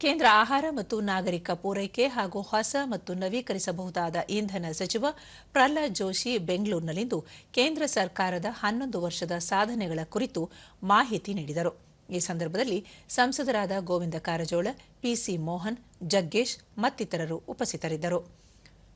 ಕೇಂದ್ರ ಆಹಾರ ಮತ್ತು ನಾಗರಿಕ ಪೂರೈಕೆ ಹಾಗೂ ಹೊಸ ಮತ್ತು ನವೀಕರಿಸಬಹುದಾದ ಇಂಧನ ಸಚಿವ ಪ್ರಹ್ಲಾದ್ ಜೋಶಿ ಬೆಂಗಳೂರಿನಲ್ಲಿಂದು ಕೇಂದ್ರ ಸರ್ಕಾರದ ಹನ್ನೊಂದು ವರ್ಷದ ಸಾಧನೆಗಳ ಕುರಿತು ಮಾಹಿತಿ ನೀಡಿದರು. ಈ ಸಂದರ್ಭದಲ್ಲಿ ಸಂಸದರಾದ ಗೋವಿಂದ ಕಾರಜೋಳ ಪಿಸಿ ಮೋಹನ್, ಜಗ್ಗೇಶ್ ಮತ್ತಿತರರು ಉಪಸ್ಥಿತರಿದ್ದರು.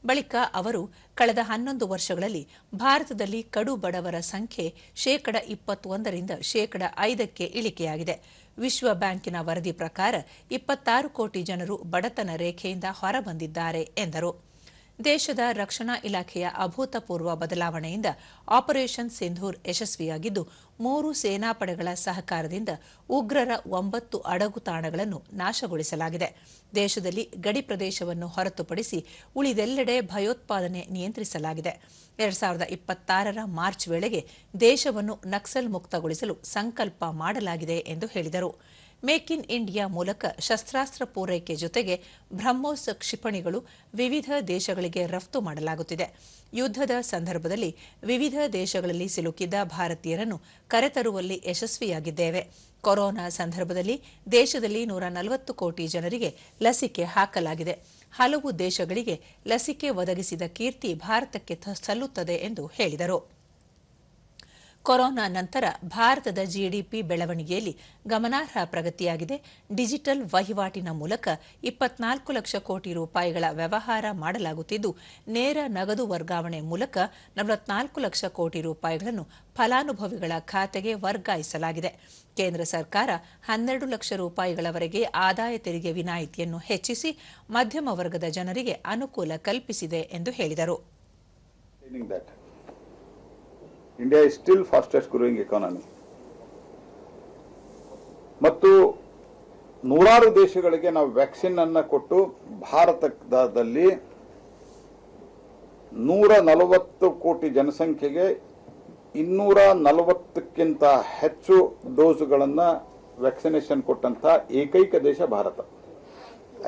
ಬಳಿಕ ಅವರು ಕಳೆದ ಹನ್ನೊಂದು ವರ್ಷಗಳಲ್ಲಿ ಭಾರತದಲ್ಲಿ ಕಡು ಬಡವರ ಸಂಖ್ಯೆ ಶೇಕಡ ಇಪ್ಪತ್ತೊಂದರಿಂದ ಶೇಕಡ ಐದಕ್ಕೆ ಇಳಿಕೆಯಾಗಿದೆ. ವಿಶ್ವ ಬ್ಯಾಂಕಿನ ವರದಿ ಪ್ರಕಾರ ಇಪ್ಪತ್ತಾರು ಕೋಟಿ ಜನರು ಬಡತನ ರೇಖೆಯಿಂದ ಹೊರಬಂದಿದ್ದಾರೆ ಎಂದರು. ದೇಶದ ರಕ್ಷಣಾ ಇಲಾಖೆಯ ಅಭೂತಪೂರ್ವ ಬದಲಾವಣೆಯಿಂದ ಆಪರೇಷನ್ ಸಿಂಧೂರ್ ಯಶಸ್ವಿಯಾಗಿದ್ದು, ಮೂರು ಸೇನಾಪಡೆಗಳ ಸಹಕಾರದಿಂದ ಉಗ್ರರ ಒಂಬತ್ತು ಅಡಗು ತಾಣಗಳನ್ನು ನಾಶಗೊಳಿಸಲಾಗಿದೆ. ದೇಶದಲ್ಲಿ ಗಡಿ ಪ್ರದೇಶವನ್ನು ಹೊರತುಪಡಿಸಿ ಉಳಿದೆಲ್ಲೆಡೆ ಭಯೋತ್ಪಾದನೆ ನಿಯಂತ್ರಿಸಲಾಗಿದೆ. ಎರಡ್ ಸಾವಿರದ ಇಪ್ಪತ್ತಾರರ ಮಾರ್ಚ್ ವೇಳೆಗೆ ದೇಶವನ್ನು ನಕ್ಸಲ್ ಮುಕ್ತಗೊಳಿಸಲು ಸಂಕಲ್ಪ ಮಾಡಲಾಗಿದೆ ಎಂದು ಹೇಳಿದರು. ಮೇಕ್ ಇನ್ ಇಂಡಿಯಾ ಮೂಲಕ ಶಸ್ತ್ರಾಸ್ತ್ರ ಪೂರೈಕೆ ಜೊತೆಗೆ ಬ್ರಹ್ಮೋಸ್ ಕ್ಷಿಪಣಿಗಳು ವಿವಿಧ ದೇಶಗಳಿಗೆ ರಫ್ತು ಮಾಡಲಾಗುತ್ತಿದೆ. ಯುದ್ದದ ಸಂದರ್ಭದಲ್ಲಿ ವಿವಿಧ ದೇಶಗಳಲ್ಲಿ ಸಿಲುಕಿದ್ದ ಭಾರತೀಯರನ್ನು ಕರೆತರುವಲ್ಲಿ ಯಶಸ್ವಿಯಾಗಿದ್ದೇವೆ. ಕೊರೋನಾ ಸಂದರ್ಭದಲ್ಲಿ ದೇಶದಲ್ಲಿ ನೂರ ನಲವತ್ತು ಕೋಟಿ ಜನರಿಗೆ ಲಸಿಕೆ ಹಾಕಲಾಗಿದೆ. ಹಲವು ದೇಶಗಳಿಗೆ ಲಸಿಕೆ ಒದಗಿಸಿದ ಕೀರ್ತಿ ಭಾರತಕ್ಕೆ ಸಲ್ಲುತ್ತದೆ ಎಂದು ಹೇಳಿದರು. ಕೊರೋನಾ ನಂತರ ಭಾರತದ ಜಿಡಿಪಿ ಬೆಳವಣಿಗೆಯಲ್ಲಿ ಗಮನಾರ್ಹ ಪ್ರಗತಿಯಾಗಿದೆ. ಡಿಜಿಟಲ್ ವಹಿವಾಟಿನ ಮೂಲಕ ಇಪ್ಪತ್ನಾಲ್ಕು ಲಕ್ಷ ಕೋಟಿ ರೂಪಾಯಿಗಳ ವ್ಯವಹಾರ ಮಾಡಲಾಗುತ್ತಿದ್ದು, ನೇರ ನಗದು ವರ್ಗಾವಣೆ ಮೂಲಕ ನಲವತ್ನಾಲ್ಕು ಲಕ್ಷ ಕೋಟಿ ರೂಪಾಯಿಗಳನ್ನು ಫಲಾನುಭವಿಗಳ ಖಾತೆಗೆ ವರ್ಗಾಯಿಸಲಾಗಿದೆ. ಕೇಂದ್ರ ಸರ್ಕಾರ ಹನ್ನೆರಡು ಲಕ್ಷ ರೂಪಾಯಿಗಳವರೆಗೆ ಆದಾಯ ತೆರಿಗೆ ವಿನಾಯಿತಿಯನ್ನು ಹೆಚ್ಚಿಸಿ ಮಧ್ಯಮ ವರ್ಗದ ಜನರಿಗೆ ಅನುಕೂಲ ಕಲ್ಪಿಸಿದೆ ಎಂದು ಹೇಳಿದರು. India is still fastest growing economy ಮತ್ತು ನೂರಾರು ದೇಶಗಳಿಗೆ ನಾವು ವ್ಯಾಕ್ಸಿನ್ ಅನ್ನು ಕೊಟ್ಟು ಭಾರತದಲ್ಲಿ ನೂರ ನಲವತ್ತು ಕೋಟಿ ಜನಸಂಖ್ಯೆಗೆ ಇನ್ನೂರ ನಲವತ್ತಕ್ಕಿಂತ ಹೆಚ್ಚು ಡೋಸ್ಗಳನ್ನು ವ್ಯಾಕ್ಸಿನೇಷನ್ ಕೊಟ್ಟಂತ ಏಕೈಕ ದೇಶ ಭಾರತ.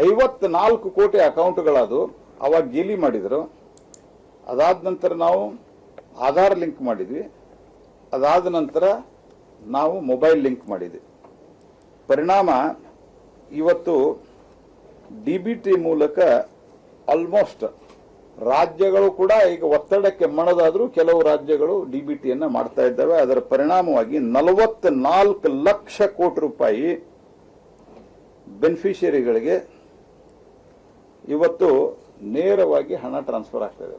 ಐವತ್ನಾಲ್ಕು ಕೋಟಿ ಅಕೌಂಟ್ಗಳದು ಅವಾಗ ಗೇಲಿ ಮಾಡಿದರು. ಅದಾದ ನಂತರ ನಾವು ಆಧಾರ್ ಲಿಂಕ್ ಮಾಡಿದ್ವಿ. ಅದಾದ ನಂತರ ನಾವು ಮೊಬೈಲ್ ಲಿಂಕ್ ಮಾಡಿದ್ವಿ. ಪರಿಣಾಮ ಇವತ್ತು ಡಿ ಬಿ ಟಿ ಮೂಲಕ ಆಲ್ಮೋಸ್ಟ್ ರಾಜ್ಯಗಳು ಕೂಡ ಈಗ ಒತ್ತಡಕ್ಕೆ ಮಣದಾದರೂ ಕೆಲವು ರಾಜ್ಯಗಳು ಡಿ ಬಿ ಟಿಯನ್ನು ಮಾಡ್ತಾ ಇದ್ದಾವೆ. ಅದರ ಪರಿಣಾಮವಾಗಿ ನಲವತ್ನಾಲ್ಕು ಲಕ್ಷ ಕೋಟಿ ರೂಪಾಯಿ ಬೆನಿಫಿಷಿಯರಿಗಳಿಗೆ ಇವತ್ತು ನೇರವಾಗಿ ಹಣ ಟ್ರಾನ್ಸ್ಫರ್ ಆಗ್ತಾ ಇದೆ.